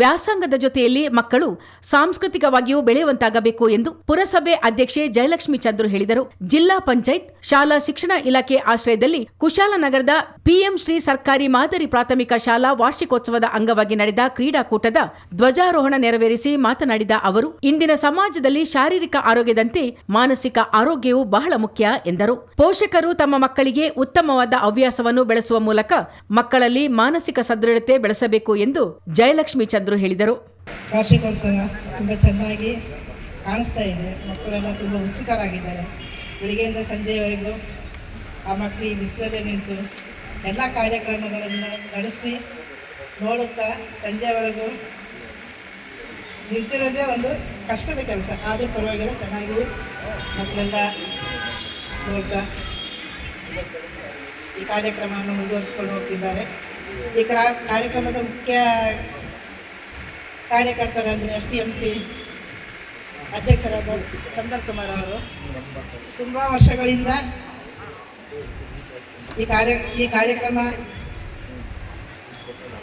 ವ್ಯಾಸಂಗದ ಜೊತೆಯಲ್ಲಿ ಮಕ್ಕಳು ಸಾಂಸ್ಕೃತಿಕವಾಗಿಯೂ ಬೆಳೆಯುವಂತಾಗಬೇಕು ಎಂದು ಪುರಸಭೆ ಅಧ್ಯಕ್ಷೆ ಜಯಲಕ್ಷ್ಮಿ ಚಂದ್ರು ಹೇಳಿದರು. ಜಿಲ್ಲಾ ಪಂಚಾಯತ್, ಶಾಲಾ ಶಿಕ್ಷಣ ಇಲಾಖೆ ಆಶ್ರಯದಲ್ಲಿ ಕುಶಾಲನಗರದ ಪಿಎಂ ಶ್ರೀ ಸರ್ಕಾರಿ ಮಾದರಿ ಪ್ರಾಥಮಿಕ ಶಾಲಾ ವಾರ್ಷಿಕೋತ್ಸವದ ಅಂಗವಾಗಿ ನಡೆದ ಕ್ರೀಡಾಕೂಟದ ಧ್ವಜಾರೋಹಣ ನೆರವೇರಿಸಿ ಮಾತನಾಡಿದ ಅವರು, ಇಂದಿನ ಸಮಾಜದಲ್ಲಿ ಶಾರೀರಿಕ ಆರೋಗ್ಯದಂತೆ ಮಾನಸಿಕ ಆರೋಗ್ಯವು ಬಹಳ ಮುಖ್ಯ ಎಂದರು. ಪೋಷಕರು ತಮ್ಮ ಮಕ್ಕಳಿಗೆ ಉತ್ತಮವಾದ ಹವ್ಯಾಸವನ್ನು ಬೆಳೆಸುವ ಮೂಲಕ ಮಕ್ಕಳಲ್ಲಿ ಮಾನಸಿಕ ಸದೃಢತೆ ಬೆಳೆಸಬೇಕು ಎಂದು ಜಯಲಕ್ಷ್ಮಿ ಚಂದ್ರು ಹೇಳಿದರು? ವಾರ್ಷಿಕೋತ್ಸವ ತುಂಬ ಚೆನ್ನಾಗಿ ಕಾಣಿಸ್ತಾ ಇದೆ. ಮಕ್ಕಳೆಲ್ಲ ತುಂಬ ಉತ್ಸುಕರಾಗಿದ್ದಾರೆ. ಬೆಳಿಗ್ಗೆಯಿಂದ ಸಂಜೆಯವರೆಗೂ ಆ ಮಕ್ಕಳು ಈ ಬಿಸಿಲಲ್ಲೇ ನಿಂತು ಎಲ್ಲ ಕಾರ್ಯಕ್ರಮಗಳನ್ನು ನಡೆಸಿ ನೋಡುತ್ತಾ ಸಂಜೆವರೆಗೂ ನಿಂತಿರೋದೇ ಒಂದು ಕಷ್ಟದ ಕೆಲಸ. ಆದರೂ ಪರವಾಗಿಲ್ಲ, ಚೆನ್ನಾಗಿ ಮಕ್ಕಳೆಲ್ಲ ನೋಡ್ತಾ ಈ ಕಾರ್ಯಕ್ರಮವನ್ನು ಮುಂದುವರಿಸ್ಕೊಂಡು ಹೋಗ್ತಿದ್ದಾರೆ. ಈ ಕ್ರಾ- ಕಾರ್ಯಕ್ರಮದ ಮುಖ್ಯ ಕಾರ್ಯಕರ್ತರಂದರೆ ಎಸ್ ಡಿ ಎಂ ಸಿ ಅಧ್ಯಕ್ಷರಾದ ಸಂದರ್ ಕುಮಾರ್ ಅವರು. ತುಂಬ ವರ್ಷಗಳಿಂದ ಈ ಕಾರ್ಯ ಈ ಕಾರ್ಯಕ್ರಮ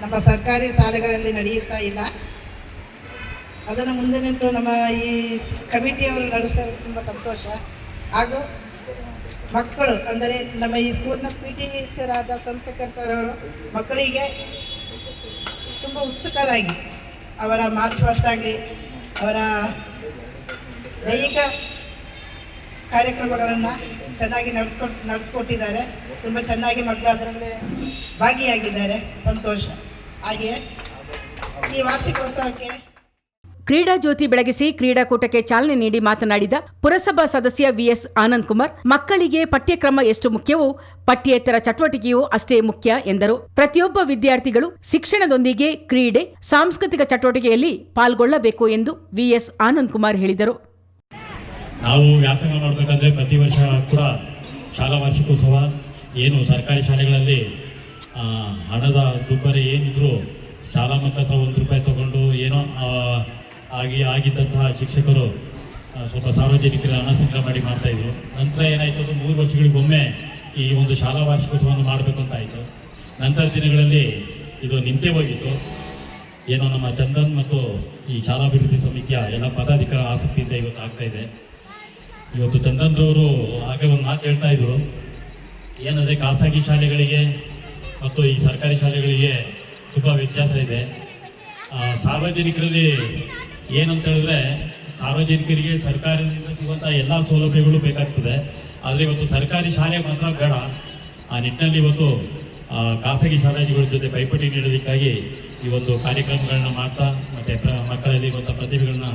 ನಮ್ಮ ಸರ್ಕಾರಿ ಶಾಲೆಗಳಲ್ಲಿ ನಡೆಯುತ್ತಾ ಇಲ್ಲ. ಅದನ್ನು ಮುಂದೆ ನಿಂತು ನಮ್ಮ ಈ ಕಮಿಟಿಯವರು ನಡೆಸ್ತಾ ತುಂಬ ಸಂತೋಷ. ಹಾಗೂ ಮಕ್ಕಳು, ಅಂದರೆ ನಮ್ಮ ಈ ಸ್ಕೂಲ್ನ ಪಿ ಟಿ ಆದ ಸೋಮಶೇಖರ್ ಸರ್ ಅವರು ಮಕ್ಕಳಿಗೆ ತುಂಬ ಉತ್ಸುಕರಾಗಿ ಅವರ ಮಾರ್ಚ್ ಪಾಸ್ಟ್ ಆಗಲಿ, ಅವರ ದೈಹಿಕ ಕಾರ್ಯಕ್ರಮಗಳನ್ನು ಚೆನ್ನಾಗಿ ನಡೆಸ್ಕೊಟ್ ನಡೆಸ್ಕೊಟ್ಟಿದ್ದಾರೆ. ತುಂಬ ಚೆನ್ನಾಗಿ ಮಕ್ಕಳು ಅದರಲ್ಲಿ ಭಾಗಿಯಾಗಿದ್ದಾರೆ. ಸಂತೋಷ. ಹಾಗೆಯೇ ಈ ವಾರ್ಷಿಕೋತ್ಸವಕ್ಕೆ ಕ್ರೀಡಾ ಜ್ಯೋತಿ ಬೆಳಗಿಸಿ ಕ್ರೀಡಾಕೂಟಕ್ಕೆ ಚಾಲನೆ ನೀಡಿ ಮಾತನಾಡಿದ ಪುರಸಭಾ ಸದಸ್ಯ ವಿಎಸ್ ಆನಂದ್ ಕುಮಾರ್, ಮಕ್ಕಳಿಗೆ ಪಠ್ಯಕ್ರಮ ಎಷ್ಟು ಮುಖ್ಯವೋ ಪಠ್ಯೇತರ ಚಟುವಟಿಕೆಯೂ ಅಷ್ಟೇ ಮುಖ್ಯ ಎಂದರು. ಪ್ರತಿಯೊಬ್ಬ ವಿದ್ಯಾರ್ಥಿಗಳು ಶಿಕ್ಷಣದೊಂದಿಗೆ ಕ್ರೀಡೆ, ಸಾಂಸ್ಕೃತಿಕ ಚಟುವಟಿಕೆಯಲ್ಲಿ ಪಾಲ್ಗೊಳ್ಳಬೇಕು ಎಂದು ವಿಎಸ್ ಆನಂದ್ ಕುಮಾರ್ ಹೇಳಿದರು. ನಾವು ವ್ಯಾಸಂಗ ಮಾಡಬೇಕಂದ್ರೆ ಪ್ರತಿ ವರ್ಷ ಕೂಡ ಶಾಲಾ ವಾರ್ಷಿಕೋತ್ಸವ, ಏನು ಸರ್ಕಾರಿ ಶಾಲೆಗಳಲ್ಲಿ ಹಣದ ದುಬ್ಬರ ಏನಿದ್ರು ಶಾಲಾ ಮಕ್ಕಳ ಒಂದು ರೂಪಾಯಿ ತಗೊಂಡು ಏನೋ ಆಗಿ ಆಗಿದ್ದಂತಹ ಶಿಕ್ಷಕರು ಸ್ವಲ್ಪ ಸಾರ್ವಜನಿಕರ ಹಣ ಸಂಗ್ರಹ ಮಾಡಿ ಮಾಡ್ತಾಯಿದ್ರು ನಂತರ ಏನಾಯಿತು, ಅದು ಮೂರು ವರ್ಷಗಳಿಗೊಮ್ಮೆ ಈ ಒಂದು ಶಾಲಾ ವಾರ್ಷಿಕೋತ್ಸವವನ್ನು ಮಾಡಬೇಕು ಅಂತ ಆಯಿತು. ನಂತರ ದಿನಗಳಲ್ಲಿ ಇದು ನಿಂತೆ ಹೋಗಿತ್ತು. ಏನೋ ನಮ್ಮ ಚಂದನ್ ಮತ್ತು ಈ ಶಾಲಾ ಅಭಿವೃದ್ಧಿ ಸಮಿತಿಯ ಎಲ್ಲ ಪದಾಧಿಕಾರ ಆಸಕ್ತಿಯಿಂದ ಇವತ್ತು ಆಗ್ತಾ ಇದೆ. ಇವತ್ತು ಚಂದನ್ರವರು ಹಾಗೆ ಒಂದು ಮಾತು ಹೇಳ್ತಾ ಇದ್ರು. ಏನಂದರೆ ಖಾಸಗಿ ಶಾಲೆಗಳಿಗೆ ಮತ್ತು ಈ ಸರ್ಕಾರಿ ಶಾಲೆಗಳಿಗೆ ತುಂಬ ವ್ಯತ್ಯಾಸ ಇದೆ. ಸಾರ್ವಜನಿಕರಲ್ಲಿ ಏನಂತ ಹೇಳಿದ್ರೆ ಸಾರ್ವಜನಿಕರಿಗೆ ಸರ್ಕಾರದಿಂದ ಸಿಗುವಂಥ ಎಲ್ಲ ಸೌಲಭ್ಯಗಳು ಬೇಕಾಗ್ತದೆ. ಆದರೆ ಇವತ್ತು ಸರ್ಕಾರಿ ಶಾಲೆ ಮಾತ್ರ ಬೇಡ. ಆ ನಿಟ್ಟಿನಲ್ಲಿ ಇವತ್ತು ಖಾಸಗಿ ಶಾಲೆಗಳ ಜೊತೆ ಪೈಪೋಟಿ ನೀಡೋದಕ್ಕಾಗಿ ಈ ಒಂದು ಕಾರ್ಯಕ್ರಮಗಳನ್ನ ಮಾಡ್ತಾ, ಮತ್ತು ಮಕ್ಕಳಲ್ಲಿ ಇವತ್ತು ಪ್ರತಿಭೆಗಳನ್ನ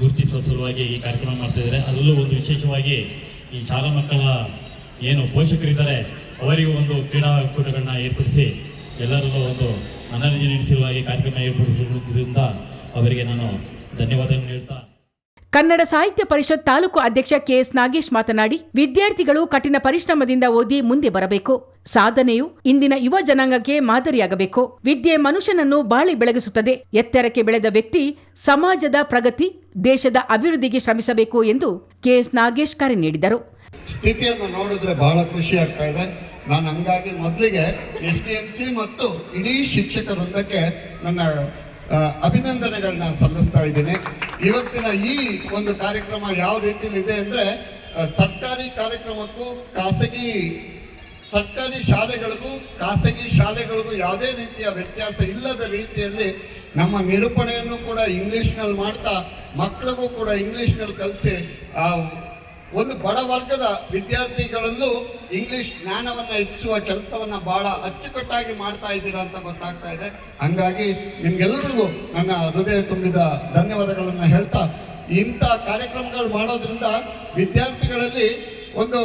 ಗುರುತಿಸುವ ಸಲುವಾಗಿ ಈ ಕಾರ್ಯಕ್ರಮ ಮಾಡ್ತಾ ಇದ್ದಾರೆ. ಅದರಲ್ಲೂ ಒಂದು ವಿಶೇಷವಾಗಿ ಈ ಶಾಲಾ ಮಕ್ಕಳ ಏನು ಪೋಷಕರಿದ್ದಾರೆ, ಅವರಿಗೂ ಒಂದು ಕ್ರೀಡಾಕೂಟಗಳನ್ನ ಏರ್ಪಡಿಸಿ ಎಲ್ಲರಿಗೂ ಒಂದು ಮನರಂಜನೆ ನಡೆಸಿರುವ ಕಾರ್ಯಕ್ರಮ ಏರ್ಪಡಿಸಿರುವುದರಿಂದ ಅವರಿಗೆ ನಾನು ಧನ್ಯವಾದಗಳನ್ನು ಹೇಳ್ತಾ. ಕನ್ನಡ ಸಾಹಿತ್ಯ ಪರಿಷತ್ ತಾಲೂಕು ಅಧ್ಯಕ್ಷ ಕೆಎಸ್ ನಾಗೇಶ್ ಮಾತನಾಡಿ ವಿದ್ಯಾರ್ಥಿಗಳು ಕಠಿಣ ಪರಿಶ್ರಮದಿಂದ ಓದಿ ಮುಂದೆ ಬರಬೇಕು. ಸಾಧನೆಯು ಇಂದಿನ ಯುವ ಜನಾಂಗಕ್ಕೆ ಮಾದರಿಯಾಗಬೇಕು. ವಿದ್ಯೆ ಮನುಷ್ಯನನ್ನು ಬಾಳಿ ಬೆಳಗಿಸುತ್ತದೆ. ಎತ್ತರಕ್ಕೆ ಬೆಳೆದ ವ್ಯಕ್ತಿ ಸಮಾಜದ ಪ್ರಗತಿ ದೇಶದ ಅಭಿವೃದ್ಧಿಗೆ ಶ್ರಮಿಸಬೇಕು ಎಂದು ಕೆಎಸ್ ನಾಗೇಶ್ ಕರೆ ನೀಡಿದರು. ಸ್ಥಿತಿಯನ್ನು ನೋಡಿದ್ರೆ ಬಹಳ ಖುಷಿ ಆಗ್ತಾ ಇದೆ. ನಾನು ಹಂಗಾಗಿ ಮೊದಲಿಗೆ ಎಸ್ ಡಿ ಎಂ ಸಿ ಮತ್ತು ಇಡೀ ಶಿಕ್ಷಕ ವೃಂದಕ್ಕೆ ನನ್ನ ಅಭಿನಂದನೆಗಳನ್ನ ಸಲ್ಲಿಸ್ತಾ ಇದ್ದೀನಿ. ಇವತ್ತಿನ ಈ ಒಂದು ಕಾರ್ಯಕ್ರಮ ಯಾವ ರೀತಿಯಲ್ಲಿ ಇದೆ ಅಂದ್ರೆ ಸರ್ಕಾರಿ ಕಾರ್ಯಕ್ರಮಕ್ಕೂ ಖಾಸಗಿ, ಸರ್ಕಾರಿ ಶಾಲೆಗಳಿಗೂ, ಖಾಸಗಿ ಶಾಲೆಗಳಿಗೂ ಯಾವುದೇ ರೀತಿಯ ವ್ಯತ್ಯಾಸ ಇಲ್ಲದ ರೀತಿಯಲ್ಲಿ ನಮ್ಮ ನಿರೂಪಣೆಯನ್ನು ಕೂಡ ಇಂಗ್ಲಿಷ್ನಲ್ಲಿ ಮಾಡ್ತಾ ಮಕ್ಕಳಿಗೂ ಕೂಡ ಇಂಗ್ಲಿಷ್ನಲ್ಲಿ ಕಲಿಸಿ ಒಂದು ಬಡ ವರ್ಗದ ವಿದ್ಯಾರ್ಥಿಗಳಲ್ಲೂ ಇಂಗ್ಲಿಷ್ ಜ್ಞಾನವನ್ನು ಹೆಚ್ಚಿಸುವ ಕೆಲಸವನ್ನು ಬಹಳ ಅಚ್ಚುಕಟ್ಟಾಗಿ ಮಾಡ್ತಾ ಇದ್ದೀರಾ ಅಂತ ಗೊತ್ತಾಗ್ತಾ ಇದೆ. ಹಂಗಾಗಿ ನಿಮ್ಗೆಲ್ಲರಿಗೂ ನನ್ನ ಹೃದಯ ತುಂಬಿದ ಧನ್ಯವಾದಗಳನ್ನು ಹೇಳ್ತಾ ಇಂಥ ಕಾರ್ಯಕ್ರಮಗಳು ಮಾಡೋದ್ರಿಂದ ವಿದ್ಯಾರ್ಥಿಗಳಲ್ಲಿ ಒಂದು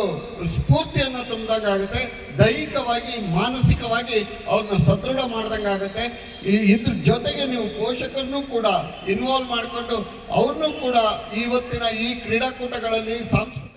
ಸ್ಫೂರ್ತಿಯನ್ನು ತುಂಬಿದಂಗಾಗುತ್ತೆ ದೈಹಿಕವಾಗಿ, ಮಾನಸಿಕವಾಗಿ ಅವ್ರನ್ನ ಸದೃಢ ಮಾಡ್ದಂಗಾಗುತ್ತೆ ಈ ಇದ್ರ ಜೊತೆಗೆ ನೀವು ಪೋಷಕರನ್ನು ಕೂಡ ಇನ್ವಾಲ್ವ್ ಮಾಡಿಕೊಂಡು ಅವ್ರನ್ನೂ ಕೂಡ ಇವತ್ತಿನ ಈ ಕ್ರೀಡಾಕೂಟಗಳಲ್ಲಿ ಸಾಂಸ್ಕೃತಿಕ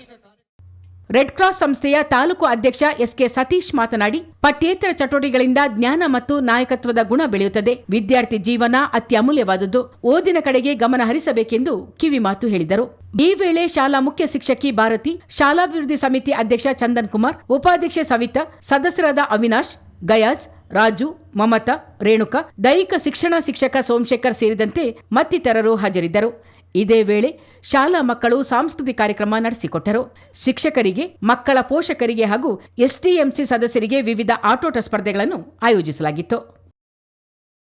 ರೆಡ್ ಕ್ರಾಸ್ ಸಂಸ್ಥೆಯ ತಾಲೂಕು ಅಧ್ಯಕ್ಷ ಎಸ್ಕೆ ಸತೀಶ್ ಮಾತನಾಡಿ, ಪಠ್ಯೇತರ ಚಟುವಟಿಕೆಗಳಿಂದ ಜ್ಞಾನ ಮತ್ತು ನಾಯಕತ್ವದ ಗುಣ ಬೆಳೆಯುತ್ತದೆ. ವಿದ್ಯಾರ್ಥಿ ಜೀವನ ಅತ್ಯಮೂಲ್ಯವಾದುದು. ಓದಿನ ಕಡೆಗೆ ಗಮನ ಹರಿಸಬೇಕೆಂದು ಕಿವಿಮಾತು ಹೇಳಿದರು. ಈ ವೇಳೆ ಶಾಲಾ ಮುಖ್ಯ ಶಿಕ್ಷಕಿ ಭಾರತಿ, ಶಾಲಾಭಿವೃದ್ಧಿ ಸಮಿತಿ ಅಧ್ಯಕ್ಷ ಚಂದನ್ ಕುಮಾರ್, ಉಪಾಧ್ಯಕ್ಷೆ ಸವಿತಾ, ಸದಸ್ಯರಾದ ಅವಿನಾಶ್, ಗಯಾಜ್, ರಾಜು, ಮಮತಾ, ರೇಣುಕಾ, ದೈಹಿಕ ಶಿಕ್ಷಣ ಶಿಕ್ಷಕ ಸೋಮಶೇಖರ್ ಸೇರಿದಂತೆ ಮತ್ತಿತರರು ಹಾಜರಿದ್ದರು. ಇದೇ ವೇಳೆ ಶಾಲಾ ಮಕ್ಕಳು ಸಾಂಸ್ಕೃತಿಕ ಕಾರ್ಯಕ್ರಮ ನಡೆಸಿಕೊಟ್ಟರು. ಶಿಕ್ಷಕರಿಗೆ, ಮಕ್ಕಳ ಪೋಷಕರಿಗೆ ಹಾಗೂ ಎಸ್ಟಿಎಂಸಿ ಸದಸ್ಯರಿಗೆ ವಿವಿಧ ಆಟೋಟ ಸ್ಪರ್ಧೆಗಳನ್ನು ಆಯೋಜಿಸಲಾಗಿತ್ತು.